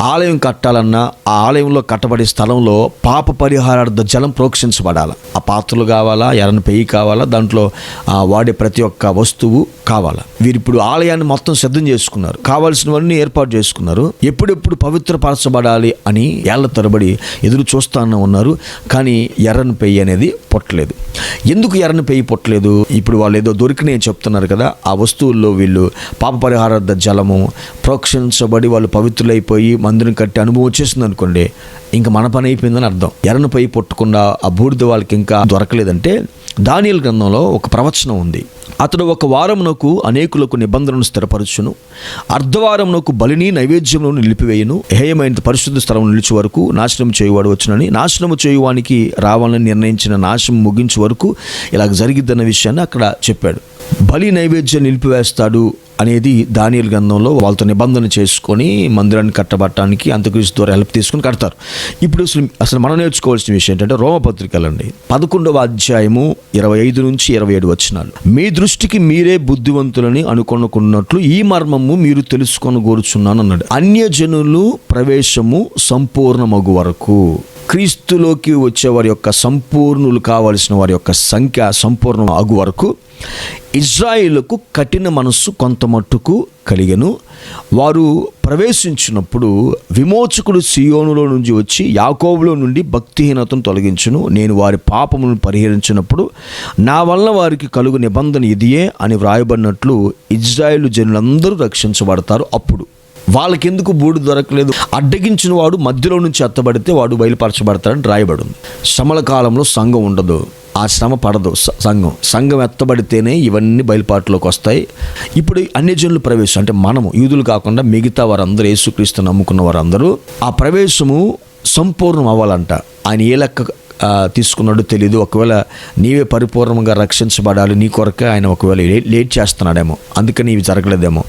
ఆలయం కట్టాలన్నా ఆ ఆలయంలో కట్టబడే స్థలంలో పాప పరిహారార్థ జలం ప్రోక్షించబడాలి. ఆ పాత్రలు కావాలా ఎర్రని పెయ్యి కావాలా దాంట్లో వాడే ప్రతి ఒక్క వస్తువు కావాలా. వీరు ఇప్పుడు ఆలయాన్ని మొత్తం సిద్ధం చేసుకున్నారు. కావాల్సినవన్నీ ఏర్పాటు చేసుకున్నారు. ఎప్పుడెప్పుడు పవిత్రపరచబడాలి అని ఏళ్ళ తరబడి ఎదురు చూస్తానే ఉన్నారు. కానీ ఎర్రని పెయ్యి అనేది పుట్టలేదు. ఎందుకు ఎర్రని పెయ్యి పుట్టలేదు? ఇప్పుడు వాళ్ళు ఏదో దొరికినాయి చెప్తున్నారు కదా ఆ వస్తువుల్లో వీళ్ళు పాప పరిహారార్థ జలము ప్రోక్షించబడి వాళ్ళు పవిత్రులైపోయి మందిరం కట్టి అనుభవం వచ్చేసింది అనుకోండి ఇంకా మన పని అయిపోయిందని అర్థం. ఎర్రను పెయ్యి పుట్టకుండా ఆ బూడిద వాళ్ళకి ఇంకా దొరకలేదంటే దానియల్ గ్రంథంలో ఒక ప్రవచనం ఉంది. అతడు ఒక వారమునకు అనేకులకు నిబంధనను స్థిరపరచును. అర్ధవారమునకు బలిని నైవేద్యమును నిలిపివేయును. హేయమైన పరిశుద్ధ స్థలం నిలిచి వరకు నాశనం చేయువాడు వచ్చునని నాశనము చేయువానికి రావాలని నిర్ణయించిన నాశనం ముగించే వరకు ఇలా జరిగిద్దన్న విషయాన్ని అక్కడ చెప్పాడు. బలి నైవేద్యం నిలిపివేస్తాడు అనేది దానియల్ గంధంలో వాళ్ళతో నిబంధన చేసుకొని మందిరాన్ని కట్టబట్టడానికి అంత్యక్రీస్తు ద్వారా హెల్ప్ తీసుకొని కడతారు. ఇప్పుడు అసలు అసలు మనం నేర్చుకోవాల్సిన విషయం ఏంటంటే రోమపత్రికలండి. పదకొండవ అధ్యాయము ఇరవై ఐదు నుంచి ఇరవై ఏడు వచ్చినాలు మీ దృష్టికి మీరే బుద్ధివంతులని అనుకొనుకున్నట్లు ఈ మర్మము మీరు తెలుసుకొని కోరుచున్నాను అన్నాడు అన్యజనులు ప్రవేశము సంపూర్ణమగు వరకు. క్రీస్తులోకి వచ్చే వారి యొక్క సంపూర్ణులు కావలసిన వారి యొక్క సంఖ్య సంపూర్ణం అగు వరకు ఇజ్రాయిల్కు కఠిన మనస్సు కొంత మట్టుకు కలిగను. వారు ప్రవేశించినప్పుడు విమోచకుడు సియోనులో నుంచి వచ్చి యాకోబులో నుండి భక్తిహీనతను తొలగించును. నేను వారి పాపములను పరిహరించినప్పుడు నా వల్ల వారికి కలుగు నిబంధన ఇదియే అని వ్రాయబడినట్లు ఇజ్రాయిల్ జనులందరూ రక్షించబడతారు అప్పుడు. వాళ్ళకెందుకు బూడు దొరకలేదు? అడ్డగించిన వాడు మధ్యలో నుంచి ఎత్తబడితే వాడు బయలుపరచబడతాడని రాయబడింది. శ్రమల కాలంలో సంఘం ఉండదు. ఆ శ్రమ పడదు. సంఘం. సంఘం ఎత్తబడితేనే ఇవన్నీ బయలుపాటులోకి వస్తాయి. ఇప్పుడు అన్ని జనులు ప్రవేశం. అంటే మనము యూదులు కాకుండా మిగతా వారందరూ యేసుక్రీస్తు నమ్ముకున్న వారందరూ ఆ ప్రవేశము సంపూర్ణం అవ్వాలంట. ఆయన ఏ లెక్క తీసుకున్నాడో తెలియదు ఒకవేళ నీవే పరిపూర్ణంగా రక్షించబడాలి నీ కొరకే ఆయన ఒకవేళ లేట్ చేస్తున్నాడేమో. అందుకని ఇవి జరగలేదేమో.